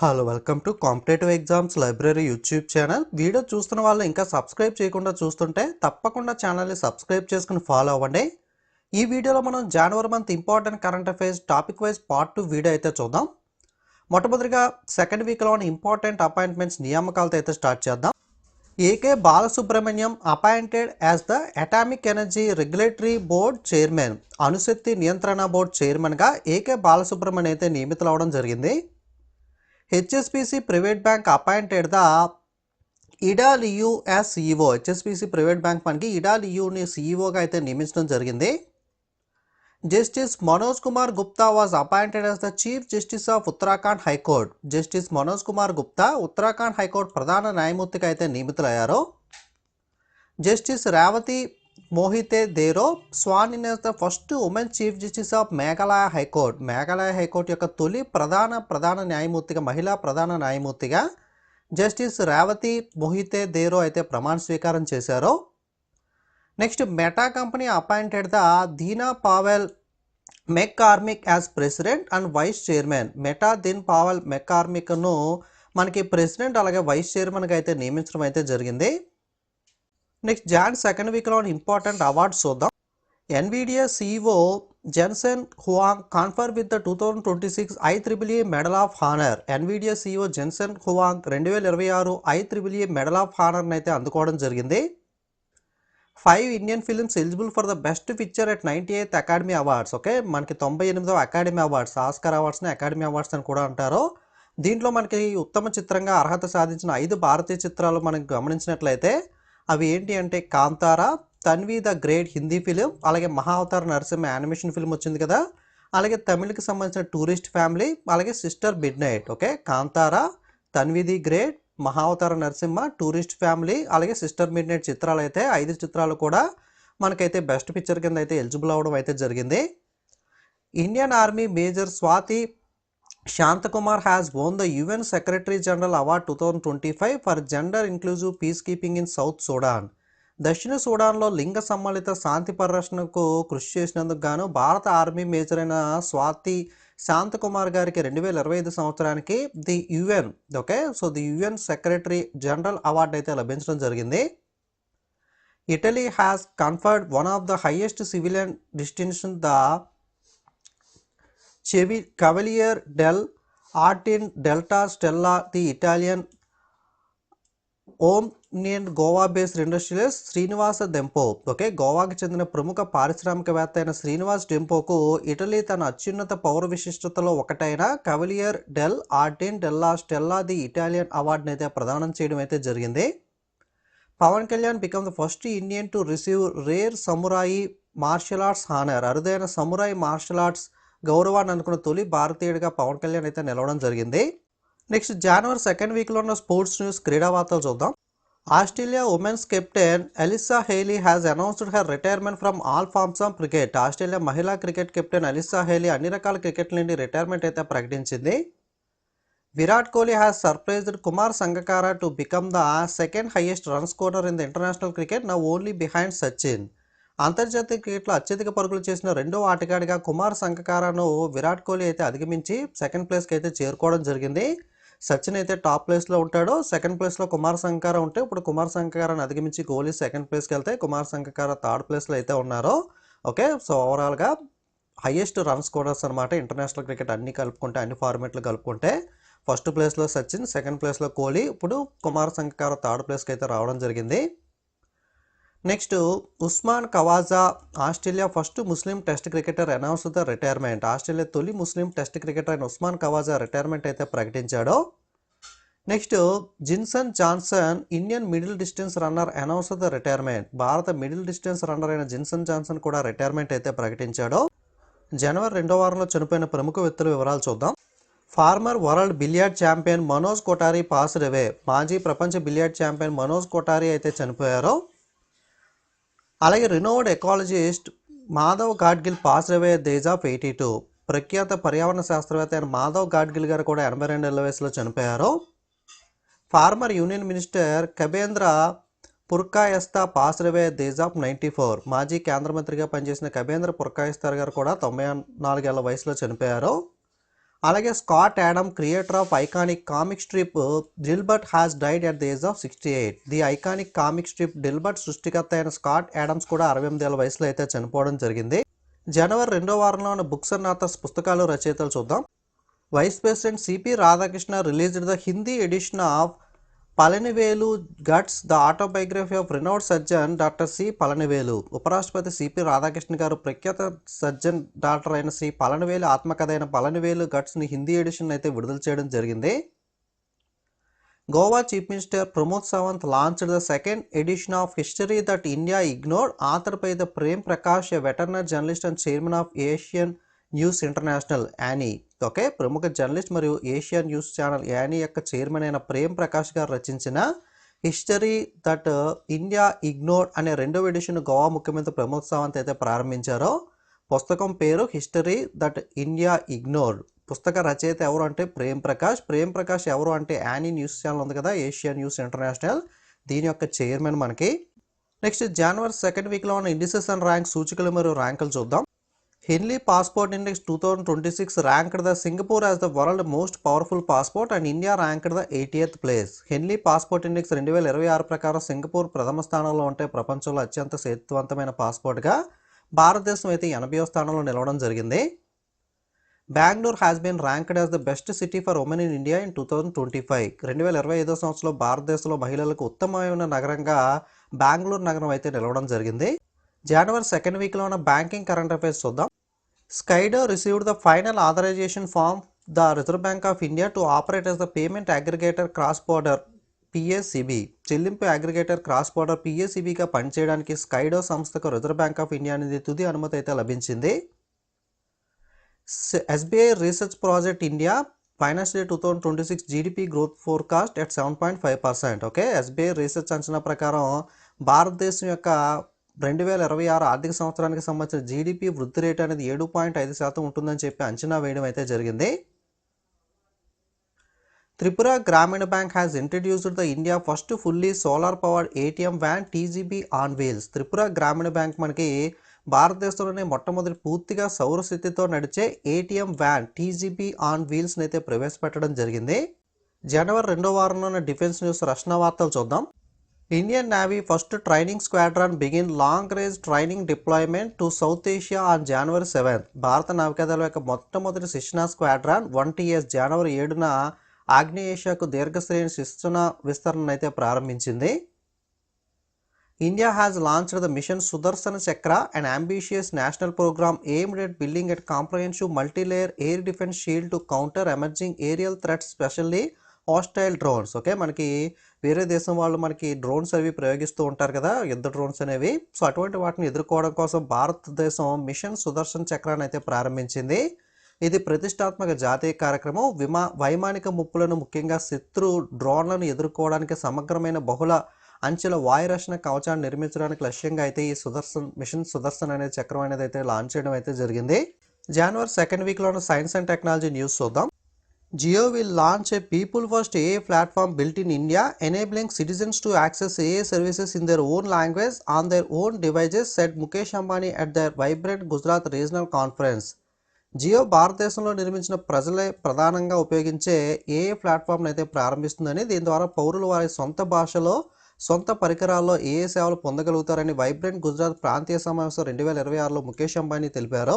Hello welcome to competitive exams library YouTube channel. Video చూస్తున్న వాళ్ళు ఇంకా సబ్స్క్రైబ్ చేయకుండా చూస్తుంటే తప్పకుండా ఛానల్ని సబ్స్క్రైబ్ చేసుకుని ఫాలో అవ్వండి. ఈ వీడియోలో మనం January month important current affairs topic wise part two video అయితే చూద్దాం. మొట్టమొదటిగా సెకండ్ వీక్లో ఉన్న ఇంపార్టెంట్ అపాయింట్మెంట్స్ నియామకాలతో అయితే స్టార్ట్ చేద్దాం. AK Balasubramaniam appointed as the atomic energy regulatory board chairman అణుశక్తి నియంత్రణ బోర్డ్ చైర్మన్గా ఏకే బాలసుబ్రహ్మణ్యం అయితే నియమితులవడం జరిగింది. HSBC private bank appointed the ఇడాలియు as CEO HSBC private bank మనకి ఇడాలియుని సిఇఓగా అయితే నియమించడం జరిగింది. Justice Manoj Kumar Gupta was appointed as the chief justice of Uttarakhand high court justice Manoj Kumar Gupta Uttarakhand high court ప్రధాన న్యాయమూర్తిగా అయితే నియమితులయ్యారు. Justice Revati Mohite Dere sworn in the first women chief justice of Meghalaya high court. Meghalaya high court యొక్క తొలి ప్రధాన ప్రధాన న్యాయమూర్తిగా మహిళా ప్రధాన న్యాయమూర్తిగా జస్టిస్ రేవతి మోహితే దేరో అయితే ప్రమాణ స్వీకారం చేశారు. Next Meta company appointed the Dina Powell McCormick as president and vice chairman. Meta Dina Powell మెక్ కార్మిక్ను మనకి ప్రెసిడెంట్ అలాగే వైస్ చైర్మన్గా అయితే నియమించడం అయితే జరిగింది. నెక్స్ట్ జాన్ సెకండ్ వీక్లో ఇంపార్టెంట్ అవార్డ్స్ చూద్దాం. Nvidia CEO Jensen Huang confer with the two thousand twenty six I triple Medal of Honour Nvidia CEO Jensen Huang రెండు వేల ఇరవై ఆరు ఐ త్రిబుల్ మెడల్ ఆఫ్ హానర్ని అయితే అందుకోవడం జరిగింది. Five Indian films eligible for the best picture at ninety eighth Academy Awards okay మనకి తొంభై ఎనిమిదవ అకాడమీ అవార్డ్స్ ఆస్కర్ అవార్డ్స్ని అకాడమీ అవార్డ్స్ అని కూడా అంటారు. దీంట్లో మనకి ఉత్తమ చిత్రంగా అర్హత సాధించిన ఐదు భారతీయ చిత్రాలు మనం గమనించినట్లయితే అవి ఏంటి అంటే Kantara Tanvi the great Hindi film అలాగే మహావతార నరసింహ యానిమేషన్ ఫిల్మ్ వచ్చింది కదా. అలాగే తమిళకి సంబంధించిన టూరిస్ట్ ఫ్యామిలీ అలాగే sister midnight okay? Kantara Tanvi the great Mahavatar Narsimha tourist family అలాగే సిస్టర్ మిడ్ నైట్ చిత్రాలు అయితే ఐదు చిత్రాలు కూడా మనకైతే బెస్ట్ పిక్చర్ కింద అయితే ఎలిజిబుల్ అవ్వడం అయితే జరిగింది. Indian army major Swathi Shanthakumar has won the UN secretary general award two thousand twenty five for gender inclusive peacekeeping in South Sudan దక్షిణ సూడాన్లో లింగ సమ్మలిత శాంతి పరిరక్షణకు కృషి చేసినందుకు గాను భారత ఆర్మీ మేజర్ అయిన స్వాతి శాంతకుమార్ గారికి రెండు వేల ఇరవై ఐదు సంవత్సరానికి the UN okay? So the UN secretary general award అయితే లభించడం జరిగింది. Italy has conferred one of the highest civilian distinction the చెవి Cavaliere dell Ordine della Stella the Italian ohm Indian Goa based industrialist Shrinivas Dempo okay గోవాకి చెందిన ప్రముఖ పారిశ్రామికవేత్త అయిన Srinivas డెంపోకు Italy తన అత్యున్నత పౌర విశిష్టతలో ఒకటైన Cavaliere dell Ordine della Stella the Italian అవార్డుని అయితే ప్రదానం చేయడం అయితే జరిగింది. Pawan Kalyan become the first Indian to receive rare samurai martial arts honour. అరుదైన సమురాయి మార్షల్ ఆర్ట్స్ గౌరవాన్ని అనుకున్న తొలి భారతీయుడిగా పవన్ కళ్యాణ్ అయితే నిలవడం జరిగింది. నెక్స్ట్ జనవరి సెకండ్ వీక్లో ఉన్న స్పోర్ట్స్ న్యూస్ క్రీడా వార్తలు చూద్దాం. Australia women's captain Alyssa Healy has announced her retirement from all forms of cricket Australia మహిళా క్రికెట్ కెప్టెన్ ఎలిసా హెయిలీ అన్ని రకాల క్రికెట్ నుండి రిటైర్మెంట్ అయితే ప్రకటించింది. Virat Kohli has surpassed Kumar Sangakkara to become the second highest run scorer in the international cricket నా only behind Sachin అంతర్జాతీయ క్రికెట్లో అత్యధిక పరుగులు చేసిన రెండో ఆటగాడిగా కుమార్ సంగకారాను విరాట్ కోహ్లీ అయితే అధిగమించి సెకండ్ ప్లేస్కి అయితే చేరుకోవడం జరిగింది. సచిన్ అయితే టాప్ ప్లేస్లో ఉంటాడు. సెకండ్ ప్లేస్లో కుమార్ సంగకార ఉంటే ఇప్పుడు కుమార్ సంగకారాన్ని అధిగమించి కోహ్లీ సెకండ్ ప్లేస్కి వెళ్తే కుమార్ సంగకార థర్డ్ ప్లేస్లో అయితే ఉన్నారు. ఓకే సో ఓవరాల్గా హయ్యెస్ట్ రన్ స్కోరర్స్ అనమాట ఇంటర్నేషనల్ క్రికెట్ అన్ని కలుపుకుంటే అన్ని ఫార్మేట్లు కలుపుకుంటే ఫస్ట్ ప్లేస్లో సచిన్ సెకండ్ ప్లేస్లో కోహ్లీ ఇప్పుడు కుమార్ సంగకార థర్డ్ ప్లేస్కి అయితే రావడం జరిగింది. Next Usman Khawaja Australia first Muslim test cricketer announce the retirement. Australia తొలి ముస్లిం టెస్ట్ క్రికెటర్ అయిన ఉస్మాన్ కవాజా రిటైర్మెంట్ అయితే ప్రకటించాడు. Next Jinson Johnson Indian middle distance runner announce the retirement. భారత మిడిల్ డిస్టెన్స్ రన్నర్ అయిన జిన్సన్ జాన్సన్ కూడా రిటైర్మెంట్ అయితే ప్రకటించాడు. జనవరి రెండో వారంలో చనిపోయిన ప్రముఖ వ్యక్తుల వివరాలు చూద్దాం. Former world billiard champion Manoj Kothari pass away. మాజీ ప్రపంచ బిలియర్డ్ ఛాంపియన్ మనోజ్ కొటారి అయితే చనిపోయారు. అలాగే renowned ecologist Madhav Gadgil pass away the age of eighty two ప్రఖ్యాత పర్యావరణ శాస్త్రవేత్త అయిన మాధవ్ గాడ్గిల్ గారు కూడా ఎనభై రెండు ఏళ్ళ వయసులో చనిపోయారు. Former union minister Kabindra Purkayastha pass away the age of ninety four మాజీ కేంద్ర మంత్రిగా పనిచేసిన కబేంద్ర పుర్కాయస్తా గారు కూడా తొంభై నాలుగేళ్ళ వయసులో చనిపోయారు. అలాగే Scott Adams creator of iconic comic strip Dilbert has died at the age of sixty eight. The iconic comic strip Dilbert సృష్టికర్త అయిన స్కాట్ యాడమ్స్ కూడా అరవై ఎనిమిది ఏళ్ళ వయసులో అయితే చనిపోవడం జరిగింది. జనవరి రెండో వారంలో ఉన్న బుక్స్ అండ్ ఆథర్స్ పుస్తకాలు రచయితలు చూద్దాం. Vice president CP Radhakrishna released the Hindi edition of Palanivelu guts the autobiography of renowned surgeon doctor C Palanivelu. ఉపరాష్ట్రపతి సిపి రాధాకృష్ణ గారు ప్రఖ్యాత సర్జన్ డాక్టర్ అయిన సి పళనివేలు ఆత్మకథ అయిన పళనివేలు గట్స్ని హిందీ ఎడిషన్ అయితే విడుదల చేయడం జరిగింది. Goa chief minister Pramod Sawant launched the second edition of history that India ignored. Author by the Prem Prakash a veterinary journalist and chairman of Asian news international. ANI okay? ప్రముఖ journalist మరియు Asia news channel ANI యొక్క chairman అయిన ప్రేమ్ ప్రకాష్ గారు రచించిన history that India ignored అనే రెండవ edition Goa ముఖ్యమంత్రి ప్రమోద్ సావంత్ అయితే ప్రారంభించారో పుస్తకం పేరు హిస్టరీ దట్ ఇండియా ఇగ్నోర్డ్. పుస్తక రచయిత ఎవరు అంటే ప్రేమ్ ప్రకాష్. ప్రేమ్ ప్రకాష్ ఎవరు అంటే యానీ న్యూస్ ఛానల్ ఉంది కదా ఏషియా న్యూస్ ఇంటర్నేషనల్. దీని యొక్క చైర్మన్ మనకి. నెక్స్ట్ జనవరి సెకండ్ వీక్లో ఉన్న ఇండిసెస్ అండ్ ర్యాంక్ సూచికలు మరియు ర్యాంకులు చూద్దాం. Henley passport index two thousand twenty six ranked the Singapore as the world most powerful passport and India ranked the eightieth place Henley passport index రెండు వేల ఇరవై ఆరు ప్రకారం సింగపూర్ ప్రథమ స్థానంలో ఉంటే ప్రపంచంలో అత్యంత శక్తివంతమైన పాస్పోర్ట్గా భారతదేశం అయితే ఎనభైవ స్థానంలో నిలవడం జరిగింది. Bengaluru has been ranked as the best city for women in India in two thousand twenty five రెండు వేల ఇరవై ఐదో సంవత్సరంలో భారతదేశంలో మహిళలకు ఉత్తమమైన నగరంగా బెంగళూరు నగరం అయితే నిలవడం జరిగింది. జనవరి సెకండ్ వీక్లో ఉన్న బ్యాంకింగ్ కరెంట్ అఫైర్స్ చూద్దాం. Skydo received the final authorization form the Reserve Bank of India to operate as the payment aggregator cross border PSCB చెల్లింపు అగ్రిగేటర్ క్రాస్ బోర్డర్ పిఎస్సిబిగా పనిచేయడానికి స్కైడో సంస్థకు రిజర్వ్ బ్యాంక్ ఆఫ్ ఇండియా అనేది తుది అనుమతి అయితే లభించింది. SBI research project India financial two thousand twenty six GDP growth forecast at seven point five percent okay SBI research అంచనా ప్రకారం భారతదేశం యొక్క రెండు వేల ఇరవై ఆరు ఆర్థిక సంవత్సరానికి సంబంధించిన జీడిపి వృద్ధి రేటు అనేది ఏడు పాయింట్ ఐదు శాతం ఉంటుందని చెప్పి అంచనా వేయడం అయితే జరిగింది. Tripura Gramin bank has introduced the India first fully solar powered ATM van TGB on wheels Tripura Gramin bank మనకి భారతదేశంలోనే మొట్టమొదటి పూర్తిగా సౌరశక్తితో నడిచే ఏటీఎం వ్యాన్ టీజీబీ ఆన్ వీల్స్ని అయితే ప్రవేశపెట్టడం జరిగింది. జనవరి రెండో వారంలోనే డిఫెన్స్ న్యూస్ రచన వార్తలు చూద్దాం. Indian navy first training squadron begin long range training deployment to South Asia on January seventh భారత నావికాదళం యొక్క మొట్టమొదటి శిక్షణ స్క్వాడ్రాన్ వన్ టీఎస్ జనవరి ఏడున ఆగ్నేయ ఏషియాకు దీర్ఘశ్రేణి శిక్షణ విస్తరణ అయితే ప్రారంభించింది. India has launched the mission Sudarshana Chakra and ambitious national programme aimed at building at comprehensive multilayer air defence shield to counter emerging aerial threats specially hostile drones okay? మనకి వేరే దేశం వాళ్ళు మనకి డ్రోన్స్ అవి ప్రయోగిస్తూ ఉంటారు కదా యుద్ధ డ్రోన్స్ అనేవి. సో అటువంటి వాటిని ఎదుర్కోవడం కోసం భారతదేశం మిషన్ సుదర్శన్ చక్రాన్ని అయితే ప్రారంభించింది. ఇది ప్రతిష్టాత్మక జాతీయ కార్యక్రమం. విమా వైమానిక ముప్పులను ముఖ్యంగా శత్రు డ్రోన్లను ఎదుర్కోవడానికి సమగ్రమైన బహుళ అంచెల వాయురక్షణ కవచాన్ని నిర్మించడానికి లక్ష్యంగా అయితే ఈ సుదర్శన్ మిషన్ సుదర్శన్ అనే చక్రం అనేది అయితే లాంచ్ చేయడం అయితే జరిగింది. జనవరి సెకండ్ వీక్లో సైన్స్ అండ్ టెక్నాలజీ న్యూస్ చూద్దాం. Jio will launch a people first a platform built in India enabling citizens to access a services in their own language on their own devices said Mukesh Ambani at their vibrant Gujarat regional conference Jio భారతదేశంలో నిర్మించిన ప్రజలే ప్రధానంగా ఉపయోగించే ఏ ప్లాట్ఫామ్ని అయితే ప్రారంభిస్తుందని దీని ద్వారా పౌరులు వారి సొంత భాషలో సొంత పరికరాల్లో ఏ సేవలు పొందగలుగుతారని వైబ్రెంట్ గుజరాత్ ప్రాంతీయ సమావేశం రెండు వేల ఇరవై ఆరులో ముఖేష్ అంబానీ తెలిపారు.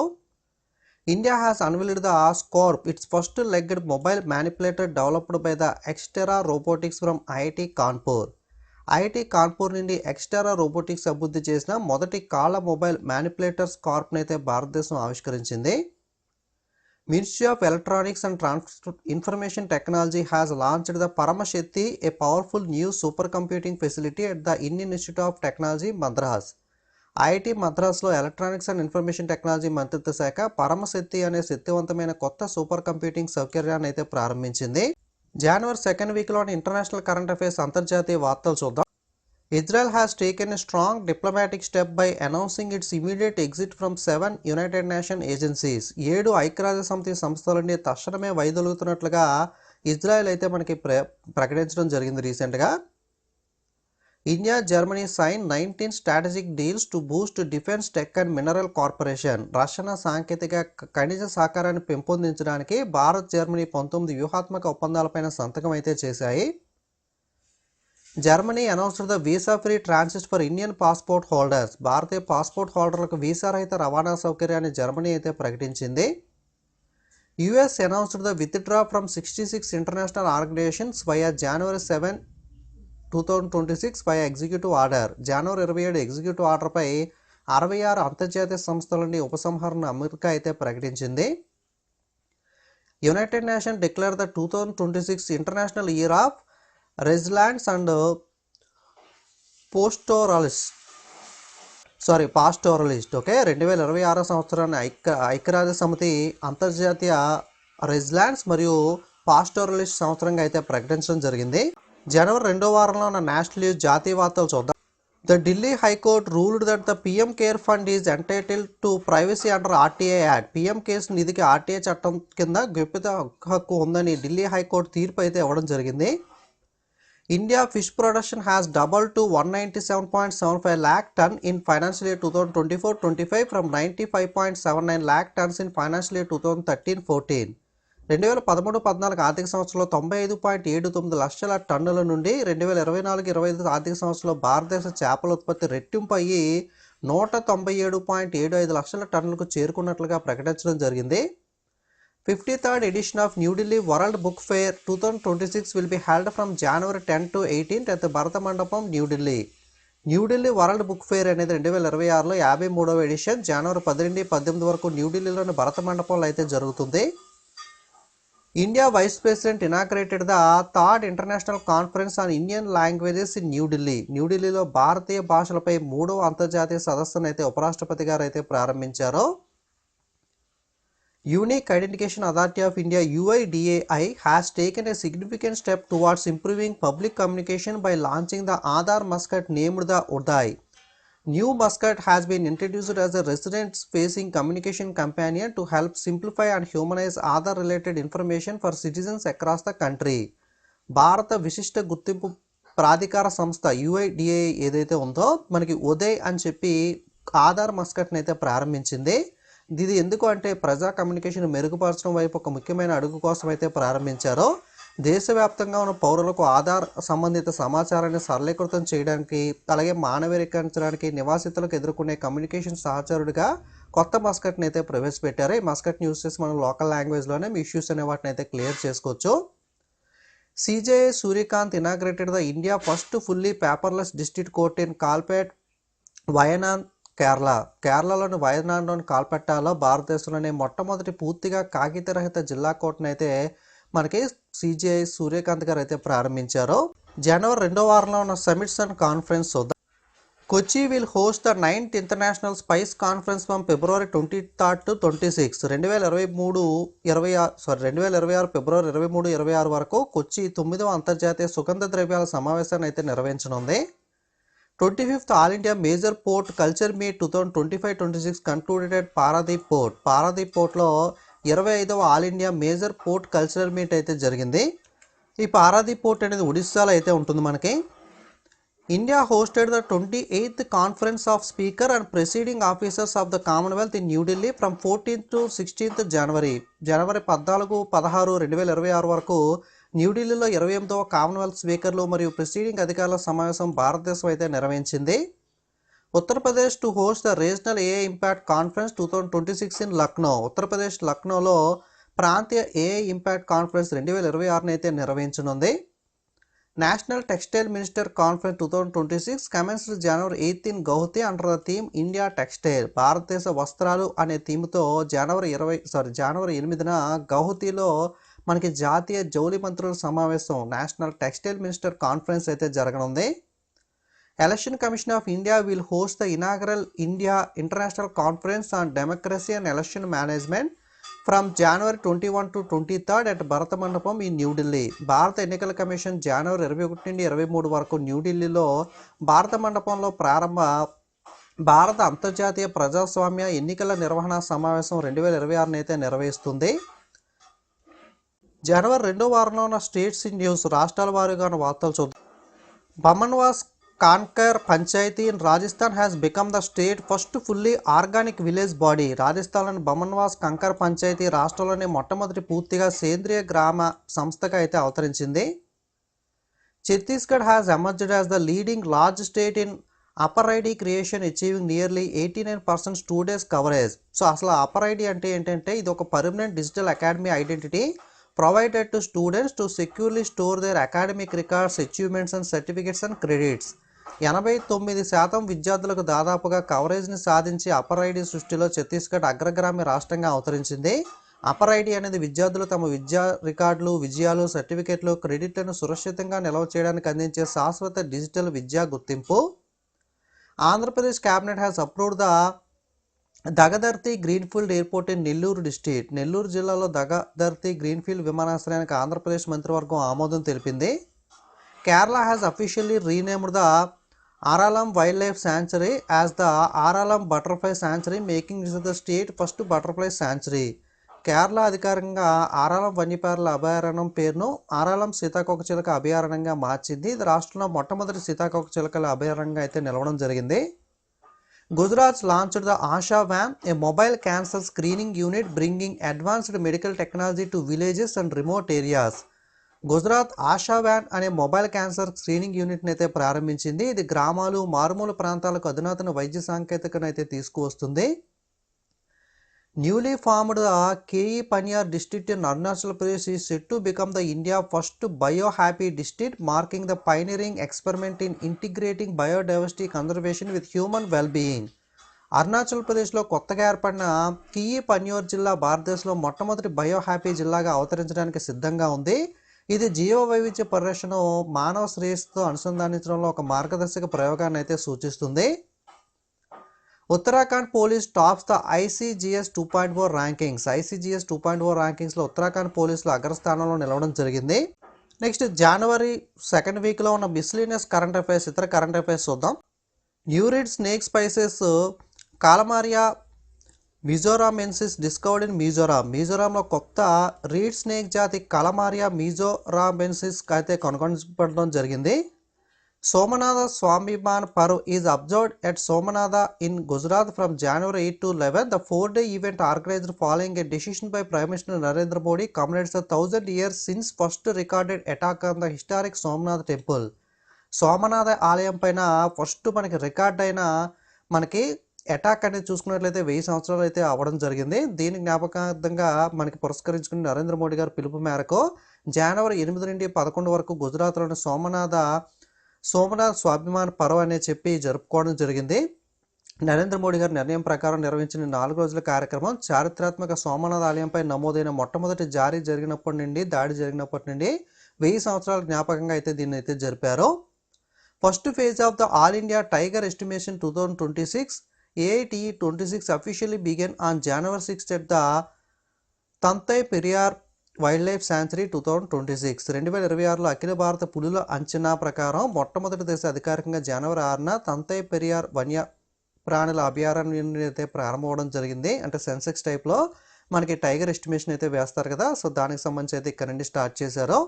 India has unveiled the Scarp its first legged mobile manipulator developed by the Xterra robotics from IIT Kanpur IIT Kanpur నుండి ఎక్స్టెరా రోబోటిక్స్ అభివృద్ధి చేసిన మొదటి కాళ్ళ మొబైల్ మ్యానిపులేటర్ స్కార్ప్ని అయితే భారతదేశం ఆవిష్కరించింది. Ministry of electronics and trans information technology has launched the Paramshakti a powerful new super computing facility at the Indian institute of technology Madras IIT మద్రాస్లో electronics and information technology మంత్రిత్వ శాఖ పరమశక్తి అనే శక్తివంతమైన కొత్త super computing సౌకర్యాన్ని అయితే ప్రారంభించింది. జనవరి second వీక్లోని ఇంటర్నేషనల్ కరెంట్ అఫైర్స్ అంతర్జాతీయ వార్తలు చూద్దాం. Israel has taken a strong diplomatic step by announcing its immediate exit from seven United Nation agencies ఏడు ఐక్యరాజ్య సమితి సంస్థల నుండి తక్షణమే వైదొలుగుతున్నట్లుగా ఇజ్రాయెల్ అయితే మనకి ప్ర ప్రకటించడం జరిగింది రీసెంట్గా. India Germany sign nineteen strategic deals to boost defence tech and mineral corporation. రక్షణ సాంకేతిక ఖనిజ సహకారాన్ని పెంపొందించడానికి భారత్ జర్మనీ పంతొమ్మిది వ్యూహాత్మక ఒప్పందాలపైన సంతకం అయితే చేశాయి. Germany announced the visa free transit for Indian passport holders. Bharatiya passport హోల్డర్లకు వీసా రహిత రవాణా సౌకర్యాన్ని జర్మనీ అయితే ప్రకటించింది. US announced the withdraw from sixty six international organizations via January seven two thousand twenty six pi executive order. జనవరి ఇరవై ఏడు executive ఆర్డర్పై అరవై ఆరు అంతర్జాతీయ సంస్థల నుండి ఉపసంహరణ అమెరికా అయితే ప్రకటించింది. United Nation declare the two thousand twenty six international year of rangelands and pastoralist. Sorry pastoralist okay? రెండు వేల ఇరవై ఆరో సంవత్సరాన్ని ఐక్య ఐక్యరాజ్య సమితి అంతర్జాతీయ రెజిలాండ్స్ మరియు పాస్టోరలిస్ట్ సంవత్సరంగా అయితే ప్రకటించడం జరిగింది. జనవరి రెండో వారంలో ఉన్న నేషనల్ న్యూస్ జాతీయ వార్తలు చూద్దాం. The Delhi high court ruled that the PM care fund is entitle to privacy under RTI act. PM cares నిధికి ఆర్టీఐ చట్టం కింద గుప్పిత హక్కు ఉందని ఢిల్లీ హైకోర్టు తీర్పు అయితే ఇవ్వడం జరిగింది. India fish production has double to one ninety seven point seven five lakh ton in financial year two thousand twenty four twenty five from ninety five point seven nine lakh tons in financial year two thousand thirteen fourteen. రెండు వేల పదమూడు పద్నాలుగు ఆర్థిక సంవత్సరంలో తొంభై ఐదు point ఏడు తొమ్మిది లక్షల టన్నుల నుండి రెండు వేల ఇరవై నాలుగు ఇరవై ఐదు ఆర్థిక సంవత్సరంలో భారతదేశ చేపల ఉత్పత్తి రెట్టింపు అయ్యి నూట తొంభై ఏడు పాయింట్ ఏడు ఐదు లక్షల టన్నులకు చేరుకున్నట్లుగా ప్రకటించడం జరిగింది. Fifty third edition of New Delhi world book fair two thousand twenty six will be held from January ten to eighteenth at Bharat Mandapam New Delhi New Delhi world book fair అనేది రెండు వేల ఇరవై ఆరులో యాభై మూడవ edition జనవరి పది నుండి పద్దెనిమిది వరకు న్యూఢిల్లీలోని భరత మండపంలో అయితే జరుగుతుంది. India vice President inaugurated the third international conference on Indian languages in New Delhi. భారతీయ భాషలపై మూడవ అంతర్జాతీయ సదస్సును అయితే ఉపరాష్ట్రపతి గారు అయితే ప్రారంభించారు unique identification authority of India UIDAI has taken a significant step towards improving public communication by launching the Aadhaar mascot named the Udai New Muscat has been introduced as a residents facing communication companion to help simplify and humanize Aadhaar related information for citizens across the country. భారత విశిష్ట గుర్తింపు ప్రాధికార సంస్థ UIDA ఏదైతే ఉందో మనకి ఉదయ్ అని చెప్పి ఆధార్ మస్కట్ని అయితే ప్రారంభించింది ఇది ఎందుకు అంటే ప్రజా కమ్యూనికేషన్ మెరుగుపరచడం వైపు ఒక ముఖ్యమైన అడుగు కోసం అయితే ప్రారంభించారో దేశవ్యాప్తంగా ఉన్న పౌరులకు ఆధార్ సంబంధిత సమాచారాన్ని సరళీకృతం చేయడానికి అలాగే మానవీకరించడానికి నివాసితులకు ఎదుర్కొనే కమ్యూనికేషన్ సహచరుడిగా కొత్త మస్కట్ని అయితే ప్రవేశపెట్టారు. ఈ మస్కట్ని యూస్ చేసి మనం లోకల్ లాంగ్వేజ్లోనే మీ ఇష్యూస్ అనే వాటిని అయితే క్లియర్ చేసుకోవచ్చు. CJ Suryakant inaugurated the India first fully paperless district court in Kalpetta Wayanad Kerala. కేరళలోని వయనాడ్లోని కాల్పెట్టాలో భారతదేశంలోని మొట్టమొదటి పూర్తిగా కాగితరహిత జిల్లా కోర్టును అయితే మనకి సిజిఐ సూర్యకాంత్ గారు అయితే ప్రారంభించారు జనవరి రెండో వారంలో ఉన్న సమిట్స్ అండ్ కాన్ఫరెన్స్ చూద్దాం. Kochi will host the ninth international spice conference from February twenty third to twenty six రెండు వేల ఇరవై మూడు ఇరవై ఆరు సారీ రెండు వేల ఇరవై ఆరు ఫిబ్రవరి ఇరవై మూడు ఇరవై ఆరు వరకు కొచ్చి తొమ్మిదవ అంతర్జాతీయ సుగంధ ద్రవ్యాల సమావేశాన్ని అయితే నిర్వహించనుంది. Twenty fifth all India major port culture meet two thousand twenty five twenty six concluded Paradip port Paradip పోర్ట్లో ఇరవై ఐదవ all India major port cultural meet అయితే జరిగింది. ఈ పారాదీప్ పోర్ట్ అనేది ఒడిస్సాలో అయితే ఉంటుంది మనకి. India hosted the twenty eighth conference of speaker and presiding officers of the commonwealth in New Delhi from fourteenth to sixteenth January జనవరి పద్నాలుగు పదహారు రెండు వేల ఇరవై ఆరు వరకు న్యూఢిల్లీలో ఇరవై ఎనిమిదవ కామన్వెల్త్ స్పీకర్లు మరియు ప్రెసీడింగ్ అధికారుల సమావేశం భారతదేశం అయితే నిర్వహించింది. Uttar Pradesh to host the regional a impact conference two thousand twenty six in Lucknow Uttar Pradesh లక్నోలో ప్రాంతీయ ఏ ఇంపాక్ట్ కాన్ఫరెన్స్ రెండు వేల ఇరవై ఆరుని అయితే నిర్వహించనుంది. National textile minister conference two thousand twenty six commenced January eighth in Guwahati under the theme India textile భారతదేశ వస్త్రాలు అనే థీమ్తో జనవరి ఇరవై సారీ జనవరి ఎనిమిదిన గౌహతిలో మనకి జాతీయ జౌలి మంత్రుల సమావేశం నేషనల్ టెక్స్టైల్ మినిస్టర్ కాన్ఫరెన్స్ అయితే జరగనుంది. Election commission of India will host the inaugural India international conference on democracy and election management from January twenty one to twenty third at Bharat Mandapam ఈ న్యూఢిల్లీ భారత ఎన్నికల కమిషన్ జనవరి ఇరవై ఒకటి నుండి ఇరవై మూడు వరకు న్యూఢిల్లీలో భారత మండపంలో ప్రారంభ భారత అంతర్జాతీయ ప్రజాస్వామ్య ఎన్నికల నిర్వహణ సమావేశం రెండు వేల ఇరవై ఆరునైతే అయితే నిర్వహిస్తుంది. జనవరి రెండో వారంలో ఉన్న స్టేట్స్ ఇన్ న్యూస్ రాష్ట్రాల వారీగా వార్తలు చూద్దాం. Bamanwas Kankar panchayat in Rajasthan has become the state first fully organic village body రాజస్థాన్లోని బమన్వాస్ కంకర్ పంచాయతీ రాష్ట్రంలోని మొట్టమొదటి పూర్తిగా సేంద్రియ గ్రామ సంస్థగా అయితే అవతరించింది. Chhattisgarh has emerged as the leading large state in APAAR ID creation achieving nearly eighty nine percent students coverage so అసలు అప్పర్ ఐడి అంటే ఏంటంటే ఇది ఒక permanent digital academy identity provided to students to securely store their academic records achievements and certificates and credits ఎనభై తొమ్మిది శాతం విద్యార్థులకు దాదాపుగా కవరేజ్ని సాధించి అపర్ ఐడి సృష్టిలో ఛత్తీస్గఢ్ అగ్రగ్రామ్య రాష్ట్రంగా అవతరించింది. అపర్ ఐడి అనేది విద్యార్థులు తమ విద్యా రికార్డులు విజయాలు సర్టిఫికెట్లు క్రెడిట్లను సురక్షితంగా నిల్వ చేయడానికి అందించే శాశ్వత డిజిటల్ విద్యా గుర్తింపు. Andhra Pradesh cabinet has approved the Dagadarthi greenfield airport in Nellore district. Nellore జిల్లాలో దగదర్తి గ్రీన్ఫీల్డ్ విమానాశ్రయానికి ఆంధ్రప్రదేశ్ మంత్రివర్గం ఆమోదం తెలిపింది. Kerala has officially renamed the Aralam wildlife sanctuary as the Aralam butterfly sanctuary making is the state first butterfly sanctuary Kerala అధికారికంగా ఆరాలం వన్యప్రాణుల అభయారణ్యం పేరును ఆరాలం సీతాకోకచిలక అభయారణ్యంగా మార్చింది. ఇది రాష్ట్రంలో మొట్టమొదటి సీతాకోకచిలకల అభయారణ్యంగా అయితే నిలవడం జరిగింది. Gujarat launched the Asha van a mobile cancer screening unit bringing advanced medical technology to villages and remote areas Gujarat Asha van అనే మొబైల్ క్యాన్సర్ స్క్రీనింగ్ యూనిట్ని అయితే ప్రారంభించింది. ఇది గ్రామాలు మారుమూల ప్రాంతాలకు అధునాతన వైద్య సాంకేతికను అయితే తీసుకువస్తుంది. Newly formed Keyi Panyor district in Arunachal Pradesh is set become the India first bio happy district marking the pioneering experiment in integrating biodiversity conservation with human well being Arunachal ప్రదేశ్లో కొత్తగా ఏర్పడిన కియి పన్యూర్ జిల్లా భారతదేశంలో మొట్టమొదటి బయోహ్యాపీ జిల్లాగా అవతరించడానికి సిద్ధంగా ఉంది. ఇది జీవ వైవిధ్య పరిరక్షణ మానవ శ్రేయస్సుతో అనుసంధానించడంలో ఒక మార్గదర్శక ప్రయోగాన్ని అయితే సూచిస్తుంది. Uttarakhand police tops the ICGS two point four rankings. ICGS two point four ర్యాంకింగ్స్లో Uttarakhand పోలీసులు అగ్రస్థానంలో నిలవడం జరిగింది. నెక్స్ట్ జనవరి సెకండ్ వీక్లో ఉన్న మిస్లీనియస్ కరెంట్ అఫైర్స్ ఇతర కరెంట్ అఫైర్స్ చూద్దాం. యూరిడ్ snake species Calamaria mizoramensis discovered in Mizoram. మిజోరాంలో కొత్త రీడ్ స్నేక్ జాతి కలమారియా మిజోరామెన్సిస్ అయితే కనుగొనబడడం జరిగింది. Somnath Swabhiman Parv is observed at Somnath in Gujarat from January eight to eleven the four day event organised following a decision by Prime Minister Narendra Modi commemorates the thousand years since first recorded attack on the historic Somnath temple Somnath ఆలయం పైన first మనకి record అయిన మనకి attack అనేది చూసుకున్నట్లయితే వెయ్యి సంవత్సరాలు అయితే అవ్వడం జరిగింది. దీని జ్ఞాపకార్థంగా మనకి పురస్కరించుకుని నరేంద్ర మోడీ గారు పిలుపు మేరకు జనవరి ఎనిమిది నుండి పదకొండు వరకు గుజరాత్లోని సోమనాథ సోమనాథ్ స్వాభిమాన్ పర్వ్ అనే చెప్పి జరుపుకోవడం జరిగింది. నరేంద్ర మోడీ గారి నిర్ణయం ప్రకారం నిర్వహించిన నాలుగు రోజుల కార్యక్రమం చారిత్రాత్మక సోమనాథ్ ఆలయంపై నమోదైన మొట్టమొదటి జారీ జరిగినప్పటి నుండి దాడి జరిగినప్పటి నుండి వెయ్యి సంవత్సరాల జ్ఞాపకంగా అయితే దీన్ని అయితే జరిపారు. First phase of the all India tiger estimation two thousand twenty six AIT twenty six officially began on January sixth at the Thanthai Periyar wildlife sanctuary two thousand twenty six. రెండు వేల ఇరవై ఆరులో అఖిల భారత పులుల అంచనా ప్రకారం మొట్టమొదటి దశ అధికారికంగా జనవరి ఆరున తంతై పెరియార్ వన్య ప్రాణుల అభయారణ్యం అయితే ప్రారంభమవడం జరిగింది. అంటే సెన్సెక్స్ టైప్లో మనకి టైగర్ ఎస్టిమేషన్ అయితే వేస్తారు కదా. సో దానికి సంబంధించి అయితే ఇక్కడ నుండి స్టార్ట్ చేశారు.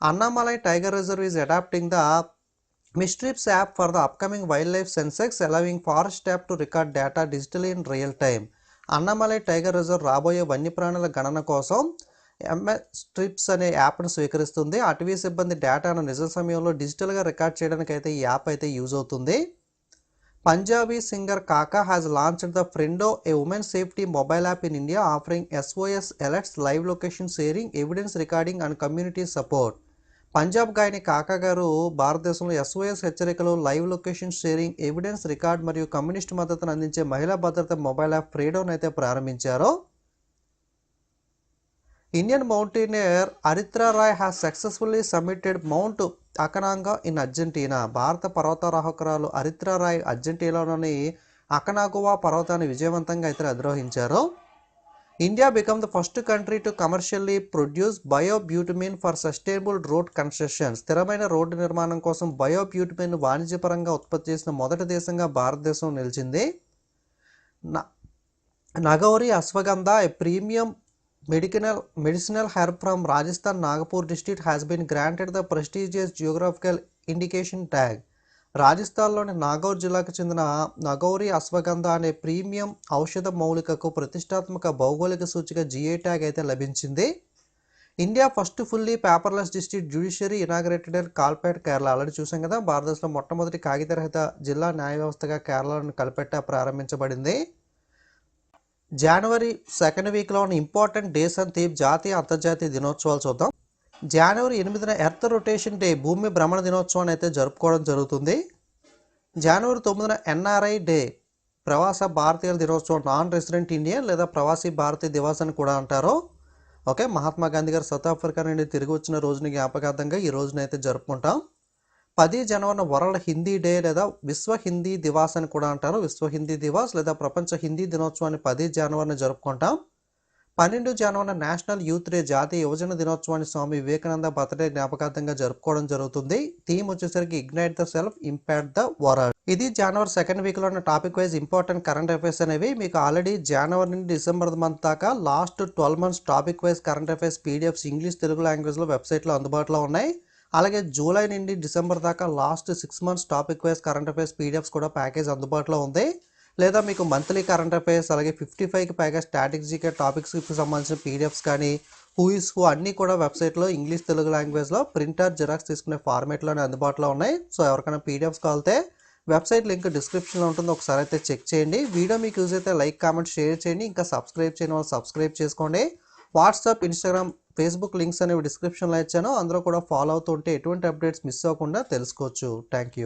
Anamalai tiger reserve is adapting the MStripes app for the upcoming wildlife census allowing forest app to record data digital in real time Anamalai tiger reserve రాబోయే వన్యప్రాణుల గణన కోసం ఎంఎస్ స్ట్రిప్స్ అనే యాప్ను స్వీకరిస్తుంది. అటవీ సిబ్బంది డేటాను నిజ సమయంలో డిజిటల్గా రికార్డ్ చేయడానికి అయితే ఈ యాప్ అయితే యూజ్ అవుతుంది. Punjabi singer Kaka has launched the Friendo a women safety mobile app in India offering SOS alerts live location sharing evidence recording and community support Punjab గాయని కాకా గారు భారతదేశంలో ఎస్ఓఎస్ హెచ్చరికలు live location sharing evidence record మరియు communist మద్దతును అందించే మహిళా భద్రత mobile app ఫ్రీడోన్ అయితే ప్రారంభించారు. Indian mountaineer Aritra Roy has successfully submitted Mount Aconcagua in Argentina భారత పర్వతారోహకురాలు అరిత్రా రాయ్ అర్జెంటీనాలోని అకనాగువా పర్వతాన్ని విజయవంతంగా అయితే అధిరోహించారు. India become the first country to commercially produce biobitumen for sustainable road construction స్థిరమైన రోడ్డు నిర్మాణం కోసం బయోబ్యూటమిన్ వాణిజ్యపరంగా ఉత్పత్తి చేసిన మొదటి దేశంగా భారతదేశం నిలిచింది. Nagauri ashwagandha a premium medical medicinal herb from Rajasthan Nagpur district has been granted the prestigious geographical indication tag రాజస్థాన్లోని నాగౌర్ జిల్లాకు చెందిన నగౌరి అశ్వగంధ అనే ప్రీమియం ఔషధ మౌలికకు ప్రతిష్టాత్మక భౌగోళిక సూచిక జిఐ ట్యాగ్ అయితే లభించింది. India first fully paperless district judiciary inaugurated and Kalpetta Kerala. Already చూసాం కదా భారతదేశంలో మొట్టమొదటి కాగితరహిత జిల్లా న్యాయ వ్యవస్థగా కేరళను కలిపెట్ట ప్రారంభించబడింది. జనవరి సెకండ్ వీక్లో ఉన్న ఇంపార్టెంట్ డేస్ అని తీప్ జాతీయ అంతర్జాతీయ దినోత్సవాలు చూద్దాం. జనవరి ఎనిమిదిన ఎర్త్ రొటేషన్ డే భూమి భ్రమణ దినోత్సవాన్ని అయితే జరుపుకోవడం జరుగుతుంది. జనవరి తొమ్మిదిన ఎన్ఆర్ఐ డే ప్రవాస భారతీయుల దినోత్సవం నాన్ రెసిడెంట్ ఇండియన్ లేదా ప్రవాసీ భారతీయ దివాస్ అని కూడా అంటారు. ఓకే మహాత్మా గాంధీ గారు సౌత్ ఆఫ్రికా నుండి తిరిగి వచ్చిన రోజుని జ్ఞాపకార్థంగా ఈ రోజునైతే జరుపుకుంటాం. పది జనవరి వరల్డ్ హిందీ డే లేదా విశ్వ హిందీ దివాస్ అని కూడా అంటారు. విశ్వ హిందీ దివాస్ లేదా ప్రపంచ హిందీ దినోత్సవాన్ని పది జనవరిని జరుపుకుంటాం. పన్నెండు జనవరి నేషనల్ యూత్ డే జాతీయ యువజన దినోత్సవాన్ని స్వామి వివేకానంద బర్త్డే జ్ఞాపకార్థంగా జరుపుకోవడం జరుగుతుంది. థీమ్ వచ్చేసరికి ignite the self impact the world. ఇది జనవరి సెకండ్ వీక్లో ఉన్న topic wise important current affairs అనేవి. మీకు ఆల్రెడీ జనవరి నుండి డిసెంబర్ మంత్ దాకా last twelve months topic wise current affairs PDFs English Telugu లాంగ్వేజ్లో వెబ్సైట్లో అందుబాటులో ఉన్నాయి. అలాగే జూలై నుండి డిసెంబర్ దాకా last six months topic wise current affairs PDFs కూడా ప్యాకేజ్ అందుబాటులో ఉంది. లేదా మీకు మంత్లీ కరెంట్ అఫైర్స్ అలాగే ఫిఫ్టీ ఫైవ్కి పైగా స్ట్రాటజీకే టాపిక్స్కి సంబంధించిన పీడిఎఫ్స్ కానీ హూయిస్ హూ అన్నీ కూడా వెబ్సైట్లో ఇంగ్లీష్ తెలుగు లాంగ్వేజ్లో ప్రింటర్ జిరాక్స్ తీసుకునే ఫార్మేట్లోనే అందుబాటులో ఉన్నాయి. సో ఎవరికైనా పీడిఎఫ్స్ కావాలితే వెబ్సైట్ లింక్ డిస్క్రిప్షన్లో ఉంటుంది. ఒకసారి అయితే చెక్ చేయండి. వీడియో మీకు యూజ్ అయితే లైక్ కామెంట్ షేర్ చేయండి. ఇంకా సబ్స్క్రైబ్ చేయని వాళ్ళు సబ్స్క్రైబ్ చేసుకోండి. వాట్సాప్ ఇన్స్టాగ్రామ్ ఫేస్బుక్ లింక్స్ అనేవి డిస్క్రిప్షన్లో ఇచ్చాను. అందులో కూడా ఫాలో అవుతుంటే ఎటువంటి అప్డేట్స్ మిస్ అవ్వకుండా తెలుసుకోవచ్చు. Thank you.